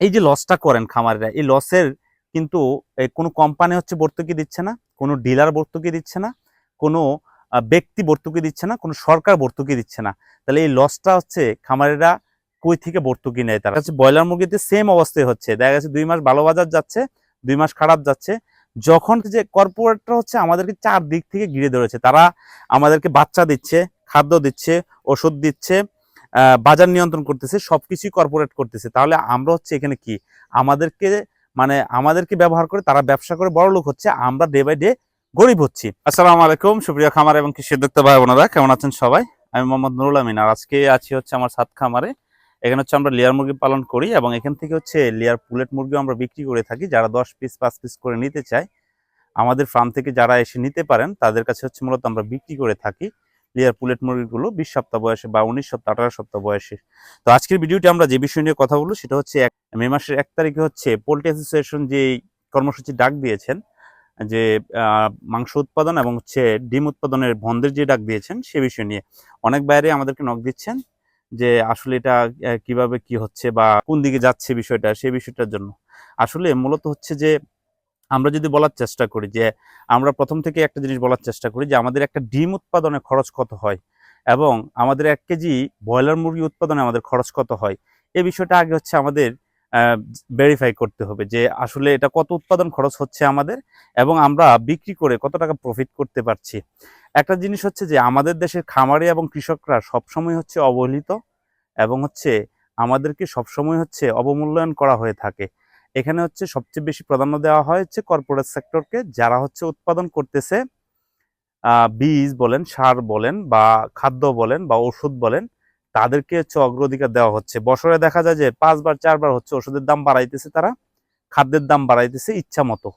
এই যে লসটা করেন খামারিরা, এই লসের কিন্তু কোনো কোম্পানি হচ্ছে ভর্তুকি দিচ্ছে না, কোনো ডিলার ভর্তুকি দিচ্ছে না, কোনো ব্যক্তি ভর্তুকি দিচ্ছে না, কোনো সরকার ভর্তুকি দিচ্ছে না। তাহলে এই লসটা হচ্ছে খামারিরা কই থেকে ভর্তুকি নেয় তারা? হচ্ছে ব্রয়লার মুরগিতে সেম অবস্থায় হচ্ছে। দেখা গেছে দুই মাস ভালো বাজার যাচ্ছে, দুই মাস খারাপ যাচ্ছে। যখন যে কর্পোরেটরা হচ্ছে আমাদেরকে চার দিক থেকে ঘিরে ধরেছে, তারা আমাদেরকে বাচ্চা দিচ্ছে, খাদ্য দিচ্ছে, ওষুধ দিচ্ছে বাজার নিয়ন্ত্রণ করতেছে সব কিছুই কর্পোরেট করতেছে। তাহলে আমরা হচ্ছে এখানে কি? আমাদেরকে মানে আমাদেরকে ব্যবহার করে, তারা ব্যবসা করে, বড় লোক হচ্ছে, আমরা ডে বাই ডে গরিব হচ্ছি। আসসালামু আলাইকুম, সুপ্রিয় খামার এবং কৃষি উদ্যোক্তা ভাই বোনেরা, কেমন আছেন সবাই? আমি মোহাম্মদ নুরুল আমিন, আর আজকে আছি হচ্ছে আমার সাত খামারে। এখানে হচ্ছে আমরা লেয়ার মুরগি পালন করি এবং এখান থেকে হচ্ছে লেয়ার পুলেট মুরগিও আমরা বিক্রি করে থাকি। যারা দশ পিস পাঁচ পিস করে নিতে চায়, আমাদের ফার্ম থেকে যারা এসে নিতে পারেন, তাদের কাছে হচ্ছে মূলত আমরা বিক্রি করে থাকি। লেয়ার পুলেট মুরগিগুলো বিশ সপ্তাহ বয়সে বা উনিশ সপ্তাহ, আঠারো সপ্তাহ বয়সে। তো আজকের ভিডিওটি আমরা যে বিষয় নিয়ে কথা বলব সেটা হচ্ছে এক- মে মাসের এক তারিখে হচ্ছে পোলট্রি অ্যাসোসিয়েশন যে কর্মসূচি ডাক দিয়েছেন, যে মাংস উৎপাদন এবং হচ্ছে ডিম উৎপাদনের বন্ধের যে ডাক দিয়েছেন সে বিষয় নিয়ে। অনেক বাইরে আমাদেরকে নক দিচ্ছেন যে আসলে এটা কীভাবে কি হচ্ছে বা কোন দিকে যাচ্ছে বিষয়টা সে বিষয়টার জন্য। আসলে মূলত হচ্ছে যে আমরা যদি বলার চেষ্টা করি যে, আমরা প্রথম থেকে একটা জিনিস বলার চেষ্টা করি যে, আমাদের একটা ডিম উৎপাদনে খরচ কত হয় এবং আমাদের এক কেজি ব্রয়লার মুরগি উৎপাদনে আমাদের খরচ কত হয় এই বিষয়টা আগে হচ্ছে আমাদের ভেরিফাই করতে হবে যে, আসলে এটা কত উৎপাদন খরচ হচ্ছে আমাদের এবং আমরা বিক্রি করে কত টাকা প্রফিট করতে পারছি। একটা জিনিস হচ্ছে যে, আমাদের দেশের খামারি এবং কৃষকরা সবসময় হচ্ছে অবহেলিত এবং হচ্ছে আমাদেরকে সবসময় হচ্ছে অবমূল্যায়ন করা হয়ে থাকে। এখানে হচ্ছে সবচেয়ে বেশি প্রাধান্য দেওয়া হয় হচ্ছে কর্পোরেট সেক্টরকে যারা হচ্ছে উৎপাদন করতেছে বীজ বলেন, সার বলেন বা খাদ্য বলেন বা ওষুধ বলেন, তাদেরকে হচ্ছে অগ্রাধিকার দেওয়া হচ্ছে। বছরে দেখা যায় যে পাঁচবার, চারবার হচ্ছে ওষুধের দাম বাড়াইতেছে তারা, খাদ্যের দাম বাড়াইতেছে ইচ্ছা মতো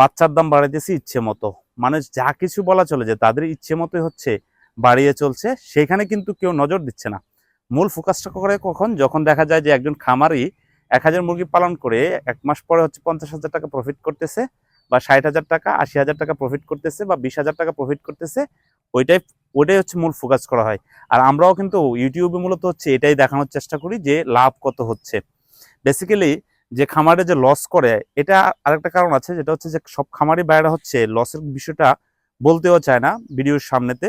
বাচ্চার দাম বাড়াইতেছে ইচ্ছে মতো। মানে যা কিছু বলা চলে যে তাদের ইচ্ছে মতোই হচ্ছে বাড়িয়ে চলছে, সেখানে কিন্তু কেউ নজর দিচ্ছে না। মূল ফোকাসটা করে কখন? যখন দেখা যায় যে একজন খামারি এক হাজার মুরগি পালন করে এক মাস পরে হচ্ছে পঞ্চাশ হাজার টাকা প্রফিট করতেছে বা ষাট হাজার টাকা, আশি হাজার টাকা প্রফিট করতেছে বা বিশ হাজার টাকা প্রফিট করতেছে, ওইটাই ওইটাই হচ্ছে মূল ফোকাস করা হয়। আর আমরাও কিন্তু ইউটিউবে মূলত হচ্ছে এটাই দেখানোর চেষ্টা করি যে লাভ কত হচ্ছে। বেসিক্যালি যে খামারে যে লস করে, এটা আরেকটা কারণ আছে, যেটা হচ্ছে যে সব খামারি বাইরে হচ্ছে লসের বিষয়টা বলতেও চায় না ভিডিওর সামনেতে।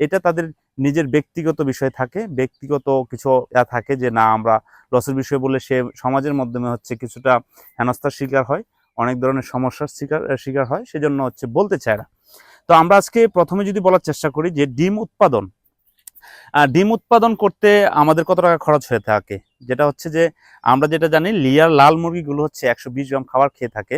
এটা তাদের নিজের ব্যক্তিগত বিষয় থাকে, ব্যক্তিগত কিছু থাকে যে, না, আমরা লসের বিষয় বলে সে সমাজের মাধ্যমে হচ্ছে কিছুটা হেনস্থার শিকার হয়, অনেক ধরনের সমস্যার শিকার শিকার হয়, সেজন্য হচ্ছে বলতে চায় না। তো আমরা আজকে প্রথমে যদি বলার চেষ্টা করি যে, ডিম উৎপাদন ডিম উৎপাদন করতে আমাদের কত টাকা খরচ হয়ে থাকে? যেটা হচ্ছে যে, আমরা যেটা জানি, লিয়ার লাল মুরগিগুলো হচ্ছে একশো বিশ গ্রাম খাবার খেয়ে থাকে।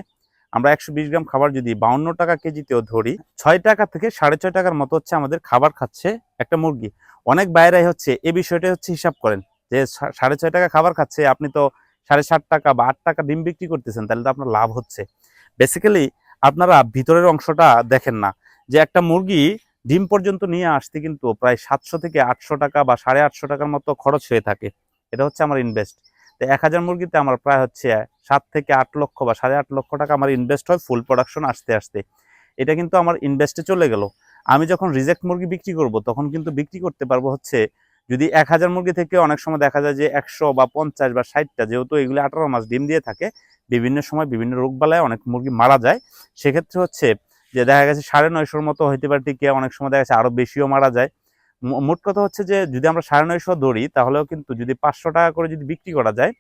আমরা একশো বিশ গ্রাম খাবার যদি বাউন্ন টাকা কেজিতেও ধরি, ছয় টাকা থেকে সাড়ে ছয় টাকার মতো হচ্ছে আমাদের খাবার খাচ্ছে একটা মুরগি। অনেক বাইরে হচ্ছে এ বিষয়টা হচ্ছে হিসাব করেন যে সাড়ে ছয় টাকা খাবার খাচ্ছে, আপনি তো সাড়ে সাত টাকা বা আট টাকা ডিম বিক্রি করতেছেন, তাহলে তো আপনার লাভ হচ্ছে। বেসিক্যালি আপনারা ভিতরের অংশটা দেখেন না, যে একটা মুরগি ডিম পর্যন্ত নিয়ে আসতে কিন্তু প্রায় সাতশো থেকে আটশো টাকা বা সাড়ে আটশো টাকার মতো খরচ হয়ে থাকে। এটা হচ্ছে আমার ইনভেস্ট তো এক হাজার মুরগিতে আমার প্রায় হচ্ছে সাত থেকে আট লক্ষ বা সাড়ে আট লক্ষ টাকা আমার ইনভেস্ট হয় ফুল প্রোডাকশন আসতে আসতে। এটা কিন্তু আমার ইনভেস্টে চলে গেল। আমি যখন রিজেক্ট মুরগি বিক্রি করব, তখন কিন্তু বিক্রি করতে পারব হচ্ছে যদি এক হাজার মুরগি থেকে অনেক সময় দেখা যায় যে একশো বা পঞ্চাশ বা ষাটটা যেহেতু এগুলি আঠারো মাস ডিম দিয়ে থাকে, বিভিন্ন সময় বিভিন্ন রোগবালায় অনেক মুরগি মারা যায়। সেক্ষেত্রে হচ্ছে যে দেখা গেছে সাড়ে নয়শোর মতো হইতে পারে টিকে অনেক সময় দেখা যাচ্ছে আরও বেশিও মারা যায়। মোট কথা হচ্ছে যে, যদি আমরা সাড়ে নয়শো ধরি তাহলেও কিন্তু যদি পাঁচশো টাকা করে যদি বিক্রি করা যায়,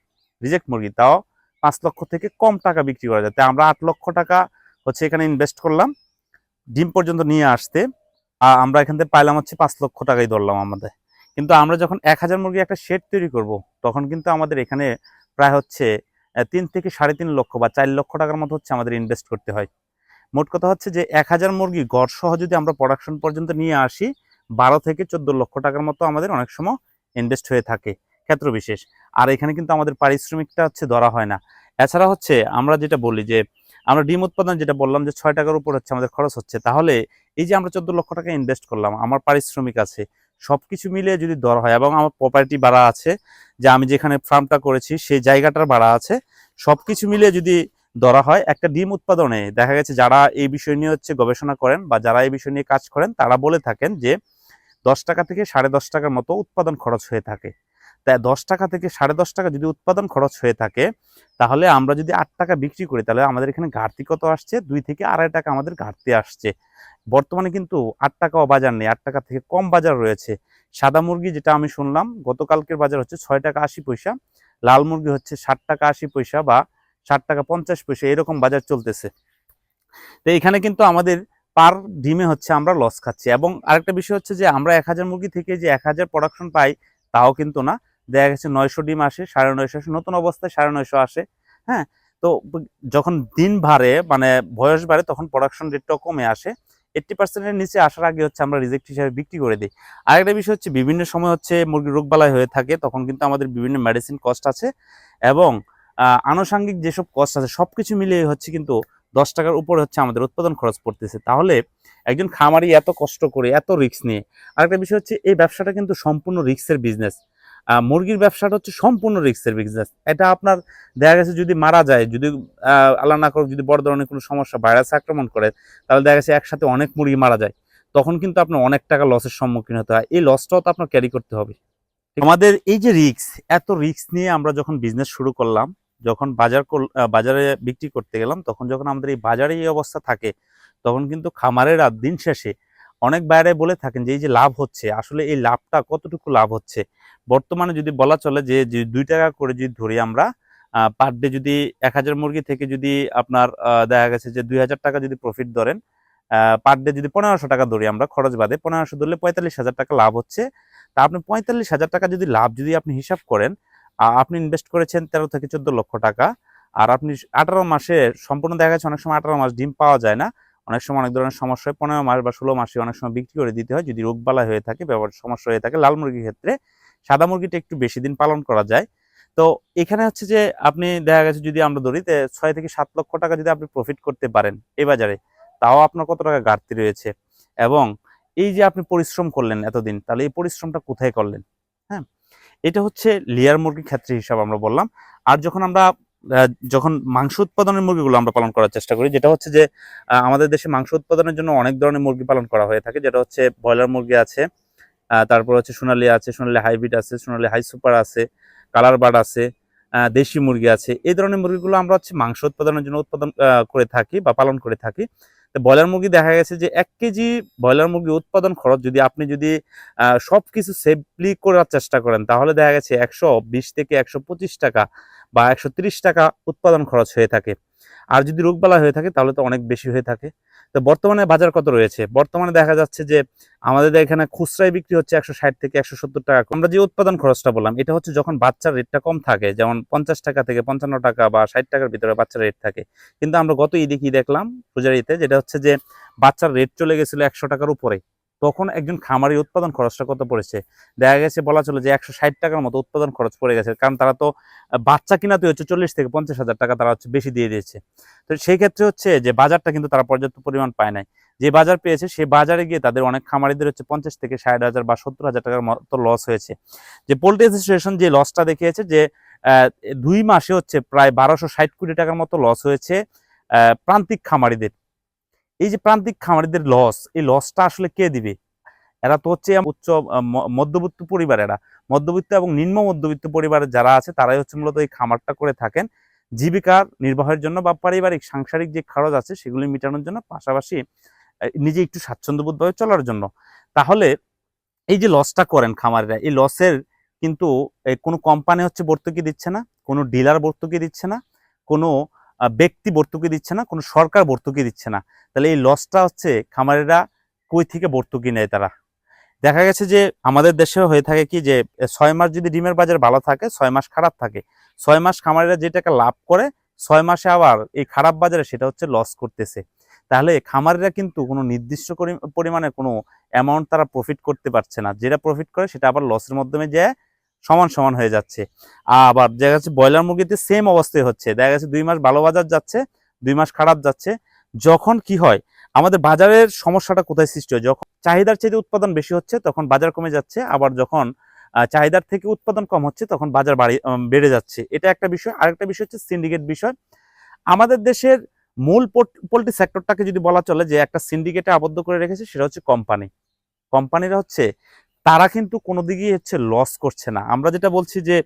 রিজেক্ট মুরগি, তাও পাঁচ লক্ষ থেকে কম টাকা বিক্রি করা যায়। তাই আমরা আট লক্ষ টাকা হচ্ছে এখানে ইনভেস্ট করলাম। ডিম পর্যন্ত নিয়ে আসতে আর আমরা এখান থেকে পাইলাম হচ্ছে পাঁচ লক্ষ টাকাই ধরলাম আমাদের। কিন্তু আমরা যখন এক হাজার মুরগি একটা শেড তৈরি করব, তখন কিন্তু আমাদের এখানে প্রায় হচ্ছে তিন থেকে সাড়ে তিন লক্ষ বা চার লক্ষ টাকার মতো হচ্ছে আমাদের ইনভেস্ট করতে হয়। মোট কথা হচ্ছে যে, এক হাজার মুরগি গড় সহ যদি আমরা প্রোডাকশন পর্যন্ত নিয়ে আসি বারো থেকে চোদ্দ লক্ষ টাকার মতো আমাদের অনেক সময় ইনভেস্ট হয়ে থাকে ক্ষেত্র বিশেষ। আর এখানে কিন্তু আমাদের পারিশ্রমিকটা হচ্ছে ধরা হয় না। এছাড়া হচ্ছে আমরা যেটা বলি যে, আমরা ডিম উৎপাদন যেটা বললাম যে ছয় টাকার উপর হচ্ছে আমাদের খরচ হচ্ছে, তাহলে এই যে আমরা চোদ্দ লক্ষ টাকা ইনভেস্ট করলাম, আমার পারিশ্রমিক আছে সব কিছু মিলিয়ে যদি দর হয় এবং আমার প্রপার্টি ভাড়া আছে, যে আমি যেখানে ফার্মটা করেছি সেই জায়গাটার ভাড়া আছে সব কিছু মিলিয়ে যদি ধরা হয়, একটা ডিম উৎপাদনে দেখা গেছে যারা এই বিষয় নিয়ে হচ্ছে গবেষণা করেন বা যারা এই বিষয় নিয়ে কাজ করেন, তারা বলে থাকেন যে দশ টাকা থেকে সাড়ে দশ টাকার মতো উৎপাদন খরচ হয়ে থাকে। তাই দশ টাকা থেকে সাড়ে দশ টাকা যদি উৎপাদন খরচ হয়ে থাকে, তাহলে আমরা যদি আট টাকা বিক্রি করি, তাহলে আমাদের এখানে ঘাটতি কত আসছে? দুই থেকে আড়াই টাকা আমাদের ঘাটতি আসছে। বর্তমানে কিন্তু আট টাকাও বাজার নেই, আট টাকা থেকে কম বাজার রয়েছে। সাদা মুরগি যেটা আমি শুনলাম, গতকালকের বাজার হচ্ছে ছয় টাকা আশি পয়সা, লাল মুরগি হচ্ছে ষাট টাকা আশি পয়সা বা ষাট টাকা পঞ্চাশ পয়সা, এরকম বাজার চলতেছে। তো এখানে কিন্তু আমাদের পার ডিমে হচ্ছে আমরা লস খাচ্ছি। এবং আরেকটা বিষয় হচ্ছে যে, আমরা এক হাজার মুরগি থেকে যে এক হাজার প্রোডাকশন পাই, তাও কিন্তু না। দেখা গেছে নয়শো ডিম আসে, সাড়ে নয়শো আসে, নতুন অবস্থায় সাড়ে নয়শো আসে হ্যাঁ? তো যখন দিন বাড়ে মানে বয়স বাড়ে, তখন প্রোডাকশন রেটটাও কমে আসে। এইট্টি পার্সেন্টের নিচে আসার আগে হচ্ছে আমরা রিজেক্ট হিসাবে বিক্রি করে দিই। আরেকটা বিষয় হচ্ছে, বিভিন্ন সময় হচ্ছে মুরগির রোগবালাই হয়ে থাকে, তখন কিন্তু আমাদের বিভিন্ন মেডিসিন কস্ট আছে। এবং আনুষাঙ্গিক যেসব কস্ট আছে সব কিছু মিলিয়ে হচ্ছে কিন্তু দশ টাকার উপরে হচ্ছে আমাদের উৎপাদন খরচ পড়তেছে। তাহলে একজন খামারি এত কষ্ট করে, এত রিস্ক নিয়ে, আরেকটা বিষয় হচ্ছে এই ব্যবসাটা কিন্তু সম্পূর্ণ রিস্কের বিজনেস মুরগির ব্যবসাটা হচ্ছে সম্পূর্ণ রিস্কের বিজনেস এটা আপনার দেখা গেছে যদি মারা যায়, যদি আল্লাহ না করুক, যদি বড় ধরনের কোনো সমস্যা ভাইরাস আক্রমণ করে, তাহলে দেখা গেছে একসাথে অনেক মুরগি মারা যায়। তখন কিন্তু আপনার অনেক টাকা লসের সম্মুখীন হতে হয়। এই লসটাও তো আপনার ক্যারি করতে হবে। আমাদের এই যে রিস্ক এত রিস্ক নিয়ে আমরা যখন বিজনেস শুরু করলাম যখন বাজার বাজারে বিক্রি করতে গেলাম, তখন যখন আমাদের এই বাজারে এই অবস্থা থাকে, তখন কিন্তু খামারেরা দিন শেষে অনেক বাইরে বলে থাকেন যে, এই যে লাভ হচ্ছে, আসলে এই লাভটা কতটুকু লাভ হচ্ছে? বর্তমানে যদি বলা চলে যে দুই টাকা করে যদি ধরি আমরা পার ডে যদি এক হাজার মুরগি থেকে যদি আপনার দেখা গেছে যে, দুই হাজার টাকা যদি প্রফিট ধরেন পার ডে যদি পনেরোশো টাকা ধরি আমরা, খরচ বাদে পনেরোশো ধরলে পঁয়তাল্লিশ হাজার টাকা লাভ হচ্ছে। তা আপনি পঁয়তাল্লিশ হাজার টাকা যদি লাভ যদি আপনি হিসাব করেন আপনি ইনভেস্ট করেছেন তেরো থেকে চোদ্দ লক্ষ টাকা। আর আপনি আঠারো মাসে, সম্পূর্ণ দেখা গেছে অনেক সময় আঠারো মাস ডিম পাওয়া যায় না। অনেক সময় অনেক ধরনের সমস্যা হয়। পনেরো মাস বা ষোলো মাসে অনেক সময় বিক্রি করে দিতে হয়। যদি রোগবালাই হয়ে থাকে, ব্যবহার সমস্যা হয়ে থাকে, লাল মুরগির ক্ষেত্রে সাদা মুরগিটা একটু বেশি দিন পালন করা যায়। তো এখানে হচ্ছে যে, আপনি দেখা গেছে যদি আমরা ধরি ছয় থেকে সাত লক্ষ টাকা যদি আপনি প্রফিট করতে পারেন এই বাজারে, তাও আপনার কত টাকা ঘাটতি রয়েছে? এবং এই যে আপনি পরিশ্রম করলেন এতদিন, তাহলে এই পরিশ্রমটা কোথায় করলেন? এটা হচ্ছে লেয়ার মুরগির ক্ষেত্রে হিসাব আমরা বললাম। আর যখন আমরা যখন মাংস উৎপাদনের মুরগিগুলো আমরা পালন করার চেষ্টা করি, যেটা হচ্ছে যে আমাদের দেশে মাংস উৎপাদনের জন্য অনেক ধরনের মুরগি পালন করা হয়ে থাকে। যেটা হচ্ছে ব্রয়লার মুরগি আছে তারপর হচ্ছে সোনালি আছে, সোনালি হাইব্রিড আছে, সোনালি হাই সুপার আছে, কালার বার্ড আছে দেশি মুরগি আছে। এই ধরনের মুরগিগুলো আমরা হচ্ছে মাংস উৎপাদনের জন্য উৎপাদন করে থাকি বা পালন করে থাকি। ব্রয়লার মুরগি দেখা গেছে যে এক কেজি ব্রয়লার মুরগি উৎপাদন খরচ যদি আপনি যদি সব কিছু সেফলি করার চেষ্টা করেন, তাহলে দেখা গেছে একশো বিশ থেকে একশো পঁচিশ টাকা বা একশো টাকা উৎপাদন খরচ হয়ে থাকে। আর যদি রোগবালা হয়ে থাকে, তাহলে তো অনেক বেশি হয়ে থাকে। তো বর্তমানে বাজার কত রয়েছে? বর্তমানে দেখা যাচ্ছে যে আমাদের এখানে খুচরায় বিক্রি হচ্ছে একশো ষাট থেকে একশো সত্তর টাকা। আমরা যে উৎপাদন খরচটা বললাম, এটা হচ্ছে যখন বাচ্চার রেটটা কম থাকে, যেমন পঞ্চাশ টাকা থেকে পঞ্চান্ন টাকা বা ষাট টাকার ভিতরে বাচ্চার রেট থাকে। কিন্তু আমরা গত ঈদে দেখলাম, পূজার যেটা হচ্ছে যে বাচ্চার রেট চলে গেছিল একশো টাকার উপরে। তখন একজন খামারি উৎপাদন খরচটা কত পড়েছে? দেখা গেছে, বলা চলে যে একশো ষাট টাকার মতো উৎপাদন খরচ পড়ে গেছে। কারণ তারা তো বাচ্চা কিনাতে হচ্ছে চল্লিশ থেকে পঞ্চাশ হাজার টাকা তারা হচ্ছে বেশি দিয়ে দিয়েছে। তো সেই ক্ষেত্রে হচ্ছে যে বাজারটা কিন্তু তারা পর্যাপ্ত পরিমাণ পায় নাই। যে বাজার পেয়েছে, সেই বাজারে গিয়ে তাদের অনেক খামারিদের হচ্ছে পঞ্চাশ থেকে ষাট হাজার বা সত্তর হাজার টাকার মতো লস হয়েছে। যে পোল্ট্রি অ্যাসোসিয়েশন যে লসটা দেখিয়েছে যে দুই মাসে হচ্ছে প্রায় বারোশো ষাট কোটি টাকার মতো লস হয়েছে প্রান্তিক খামারিদের। এই যে প্রান্তিক খামারিদের লস এই লসটা আসলে কে দিবে? এরা তো হচ্ছে উচ্চ মধ্যবিত্ত পরিবার এরা। মধ্যবিত্ত এবং নিম্ন মধ্যবিত্ত পরিবারের যারা আছে, তারাই হচ্ছে মূলত এই খামারটা করে থাকেন। জীবিকার নির্বাহের জন্য বা পারিবারিক, সাংসারিক যে খরচ আছে, সেগুলি মেটানোর জন্য, পাশাপাশি নিজে একটু স্বাচ্ছন্দ্যবোধভাবে চলার জন্য। তাহলে এই যে লসটা করেন খামারিরা, এই লসের কিন্তু কোনো কোম্পানি হচ্ছে ভর্তুকি দিচ্ছে না, কোনো ডিলার ভর্তুকি দিচ্ছে না, কোনো ব্যক্তি ভর্তুকি দিচ্ছে না, কোনো সরকার ভর্তুকি দিচ্ছে না। তাহলে এই লসটা হচ্ছে খামারিরা কই থেকে ভর্তুকি নেয় তারা? দেখা গেছে যে আমাদের দেশে হয়ে থাকে কি যে ছয় মাস যদি ডিমের বাজার ভালো থাকে, ছয় মাস খারাপ থাকে। ছয় মাস খামারিরা যে টাকা লাভ করে, ছয় মাসে আবার এই খারাপ বাজারে সেটা হচ্ছে লস করতেছে। তাহলে খামারিরা কিন্তু কোনো নির্দিষ্ট পরিমাণে কোনো অ্যামাউন্ট তারা প্রফিট করতে পারছে না। যেটা প্রফিট করে সেটা আবার লসের মাধ্যমে যায় সমান সমান হয়ে যাচ্ছে। আবার দেখা যাচ্ছে ব্রয়লার মুরগিতে সেম অবস্থায় হচ্ছে। দেখা যাচ্ছে দুই মাস ভালো বাজার যাচ্ছে, দুই মাস খারাপ যাচ্ছে। যখন কি হয়, আমাদের বাজারের সমস্যাটা কোথায় সৃষ্টি হয়? যখন চাহিদার চাইতে উৎপাদন বেশি হচ্ছে, তখন বাজার কমে যাচ্ছে। আবার যখন চাহিদার থেকে উৎপাদন কম হচ্ছে, তখন বাজার বাড়ি বেড়ে যাচ্ছে। এটা একটা বিষয়। আরেকটা বিষয় হচ্ছে সিন্ডিকেট বিষয়। আমাদের দেশের মূল পোল্ট্রি সেক্টরটাকে যদি বলা চলে যে একটা সিন্ডিকেটে আবদ্ধ করে রেখেছে, সেটা হচ্ছে কোম্পানি কোম্পানিরা হচ্ছে তারা কিন্তু কোনো দিকেই হচ্ছে লস করছে না। আমরা যেটা বলছি যে,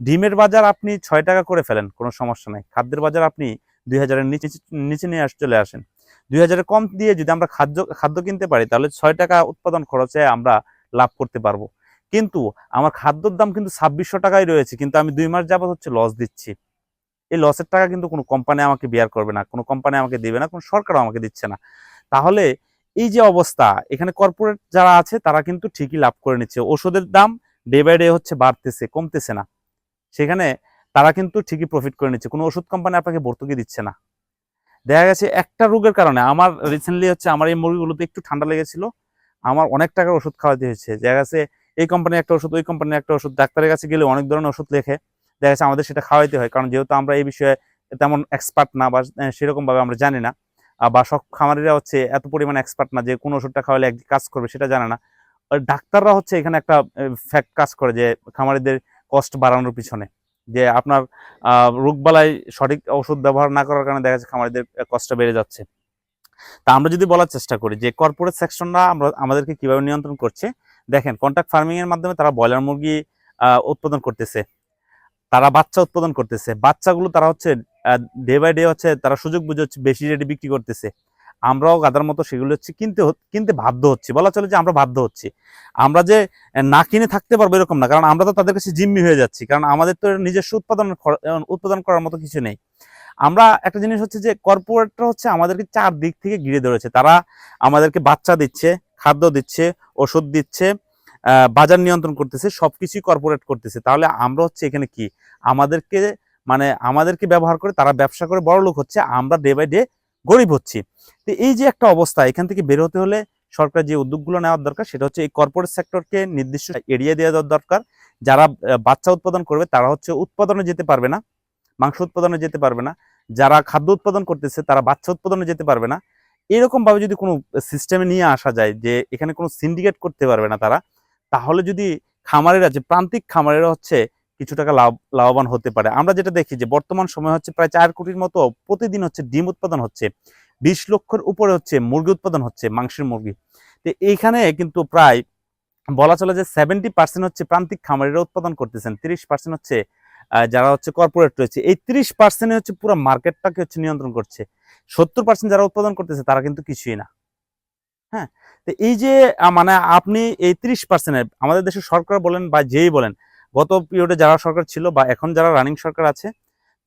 ডিমের বাজার আপনি ছয় টাকা করে ফেলেন, কোনো সমস্যা নাই। খাদ্যের বাজার আপনি দুই হাজারের নিচে নিচে নিয়ে আস, চলে আসেন। দুই হাজারের কম দিয়ে যদি আমরা খাদ্য খাদ্য কিনতে পারি, তাহলে ছয় টাকা উৎপাদন খরচে আমরা লাভ করতে পারব। কিন্তু আমার খাদ্যর দাম কিন্তু ছাব্বিশশো টাকাই রয়েছে, কিন্তু আমি দুই মাস যাবত হচ্ছে লস দিচ্ছি। এই লসের টাকা কিন্তু কোনো কোম্পানি আমাকে বিয়ার করবে না, কোনো কোম্পানি আমাকে দেবে না, কোনো সরকারও আমাকে দিচ্ছে না। তাহলে এই যে অবস্থা, এখানে কর্পোরেট যারা আছে, তারা কিন্তু ঠিকই লাভ করে নিচ্ছে। ওষুধের দাম ডে বাই ডে হচ্ছে বাড়তেছে, কমতেছে না। সেখানে তারা কিন্তু ঠিকই প্রফিট করে নিচ্ছে। কোনো ওষুধ কোম্পানি আপনাকে ভর্তুকি দিচ্ছে না। দেখা গেছে একটা রোগের কারণে, আমার রিসেন্টলি হচ্ছে আমার এই মুরগিগুলোতে একটু ঠান্ডা লেগেছিল। আমার অনেক টাকার ওষুধ খাওয়াতে হয়েছে। দেখা গেছে এই কোম্পানির একটা ওষুধ, ওই কোম্পানির একটা ওষুধ। ডাক্তারের কাছে গেলে অনেক ধরনের ওষুধ লেখে। দেখা যাচ্ছে আমাদের সেটা খাওয়াইতে হয়। কারণ যেহেতু আমরা এই বিষয়ে তেমন এক্সপার্ট না বা সেরকমভাবে আমরা জানি না। বা সব খামারিরা হচ্ছে এত পরিমাণে এক্সপার্ট না যে কোন ওষুধটা খাওয়ালে এক কাজ করবে সেটা জানে না। ডাক্তাররা হচ্ছে এখানে একটা ফ্যাক্ট কাজ করে যে খামারিদের কষ্ট বাড়ানোর পিছনে। যে আপনার আহ, রোগবালাই সঠিক ওষুধ ব্যবহার না করার কারণে দেখা যাচ্ছে খামারিদের কষ্ট বেড়ে যাচ্ছে। তা আমরা যদি বলার চেষ্টা করি যে কর্পোরেট সেকশনরা আমরা আমাদেরকে কীভাবে নিয়ন্ত্রণ করছে দেখেন কন্ট্রাক্ট ফার্মিং এর মাধ্যমে তারা ব্রয়লার মুরগি উৎপাদন করতেছে। তারা বাচ্চা উৎপাদন করতেছে। বাচ্চাগুলো তারা হচ্ছে ডে বাই ডে হচ্ছে তারা সুযোগ বুঝে হচ্ছে বেশি রেটে বিক্রি করতেছে। আমরাও গাদার মতো সেগুলো হচ্ছে কিনতে কিনতে বাধ্য হচ্ছি। বলা চলে যে আমরা বাধ্য হচ্ছি। আমরা যে না কিনে থাকতে পারব এরকম না। কারণ আমরা তো তাদের কাছে জিম্মি হয়ে যাচ্ছি। কারণ আমাদের তো নিজস্ব উৎপাদন উৎপাদন করার মতো কিছু নেই। আমরা একটা জিনিস হচ্ছে যে কর্পোরেটরা হচ্ছে আমাদেরকে চার দিক থেকে ঘিরে ধরেছে। তারা আমাদেরকে বাচ্চা দিচ্ছে, খাদ্য দিচ্ছে, ওষুধ দিচ্ছে বাজার নিয়ন্ত্রণ করতেছে, সবকিছুই কর্পোরেট করতেছে। তাহলে আমরা হচ্ছে এখানে কি? আমাদেরকে মানে আমাদেরকে ব্যবহার করে তারা ব্যবসা করে বড় লোক হচ্ছে, আমরা ডে বাই ডে গরিব হচ্ছি। তো এই যে একটা অবস্থা, এখান থেকে বের হতে হলে সরকার যে উদ্যোগগুলো নেওয়ার দরকার, সেটা হচ্ছে এই কর্পোরেট সেক্টরকে নির্দিষ্ট এরিয়া দেওয়া দরকার। যারা বাচ্চা উৎপাদন করবে, তারা হচ্ছে উৎপাদনে যেতে পারবে না, মাংস উৎপাদনে যেতে পারবে না। যারা খাদ্য উৎপাদন করতেছে, তারা বাচ্চা উৎপাদনে যেতে পারবে না। এরকম ভাবে যদি কোনো সিস্টেমে নিয়ে আসা যায়, যে এখানে কোনো সিন্ডিকেট করতে পারবে না তারা, তাহলে যদি খামারেরা, যে প্রান্তিক খামারেরা হচ্ছে কিছু টাকা লাভ, লাভবান হতে পারে। আমরা যেটা দেখি যে বর্তমান সময় হচ্ছে প্রায় চার কোটির মতো প্রতিদিন হচ্ছে ডিম উৎপাদন হচ্ছে। বিশ লক্ষের উপরে হচ্ছে মুরগি উৎপাদন হচ্ছে, মাংসের মুরগি। তো এইখানে কিন্তু প্রায় বলা চলে যে সেভেন্টি পার্সেন্ট হচ্ছে প্রান্তিক খামারিরা উৎপাদন করতেছেন। তিরিশ পার্সেন্ট হচ্ছে যারা হচ্ছে কর্পোরেট রয়েছে। এই তিরিশ পার্সেন্ট হচ্ছে পুরো মার্কেটটাকে হচ্ছে নিয়ন্ত্রণ করছে। সত্তর পার্সেন্ট যারা উৎপাদন করতেছে তারা কিন্তু কিছুই না। হ্যাঁ? তো এই যে মানে আপনি এই তিরিশ পার্সেন্টের আমাদের দেশের সরকার বলেন বা যেই বলেন গত পিরিয়ডে যারা সরকার ছিল বা এখন যারা রানিং সরকার আছে,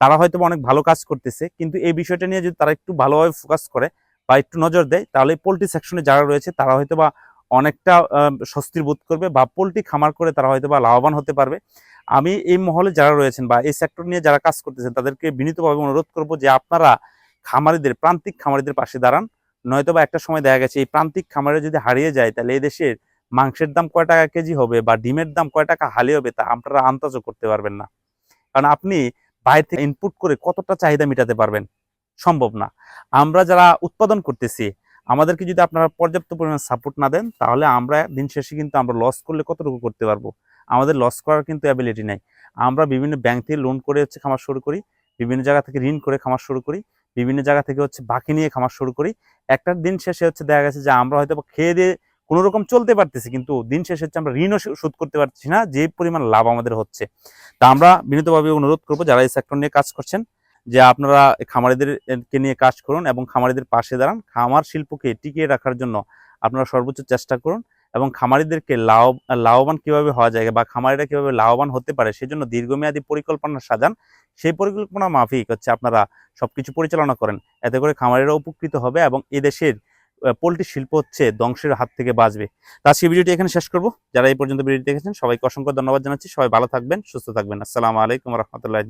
তারা হয়তো অনেক ভালো কাজ করতেছে, কিন্তু এই বিষয়টা নিয়ে যদি তারা একটু ভালোভাবে ফোকাস করে বা একটু নজর দেয়, তাহলে পোলট্রি সেকশনে যারা রয়েছে, তারা হয়তো বা অনেকটা স্বস্তির বোধ করবে বা পোলট্রি খামার করে তারা হয়তো বা লাভবান হতে পারবে। আমি এই মহলে যারা রয়েছেন বা এই সেক্টর নিয়ে যারা কাজ করতেছেন, তাদেরকে বিনীতভাবে অনুরোধ করব যে আপনারা খামারিদের, প্রান্তিক খামারিদের পাশে দাঁড়ান। নয়তো বা একটা সময় দেখা গেছে, এই প্রান্তিক খামারে যদি হারিয়ে যায়, তাহলে এই দেশের মাংসের দাম কয় টাকা কেজি হবে বা ডিমের দাম কয় টাকা হালি হবে তা আপনারা আন্দাজও করতে পারবেন না। কারণ আপনি বাইরে থেকে ইনপুট করে কতটা চাহিদা মেটাতে পারবেন? সম্ভব না। আমরা যারা উৎপাদন করতেছি, আমাদেরকে যদি আপনারা পর্যাপ্ত পরিমাণ সাপোর্ট না দেন, তাহলে আমরা দিন শেষে কিন্তু আমরা লস করলে কতটুকু করতে পারব? আমাদের লস করার কিন্তু অ্যাবিলিটি নাই। আমরা বিভিন্ন ব্যাংক থেকে লোন করে হচ্ছে খামার শুরু করি, বিভিন্ন জায়গা থেকে ঋণ করে খামার শুরু করি, বিভিন্ন জায়গা থেকে হচ্ছে বাকি নিয়ে খামার শুরু করি। একটা দিন শেষে হচ্ছে দেখা গেছে যে আমরা হয়তো খেয়ে দিয়ে কোনো রকম চলতে পারতেছি, কিন্তু দিন শেষে হচ্ছে আমরা ঋণও শোধ করতে পারছি না, যে পরিমাণ লাভ আমাদের হচ্ছে। তা আমরা বিনীতভাবে অনুরোধ করব, যারা এই সেক্টর নিয়ে কাজ করছেন, যে আপনারা খামারিদেরকে নিয়ে কাজ করুন এবং খামারিদের পাশে দাঁড়ান। খামার শিল্পকে টিকিয়ে রাখার জন্য আপনারা সর্বোচ্চ চেষ্টা করুন এবং খামারিদেরকে লাভ, লাভবান কীভাবে হওয়া যায় বা খামারিরা কীভাবে লাভবান হতে পারে সেজন্য দীর্ঘমেয়াদী পরিকল্পনা সাজান। সেই পরিকল্পনা মাফিক হচ্ছে আপনারা সবকিছু পরিচালনা করেন। এতে করে খামারিরা উপকৃত হবে এবং এদেশের পোলট্রি শিল্প হচ্ছে ধ্বংসের হাত থেকে বাঁচবে। তা সেই ভিডিওটি এখানে শেষ করব। যারা এই পর্যন্ত ভিডিওটি দেখেছেন, সবাইকে অসংখ্য ধন্যবাদ জানাচ্ছি। সবাই ভালো থাকবেন, সুস্থ থাকবেন। আসসালামু আলাইকুম রহমতুল্লাহ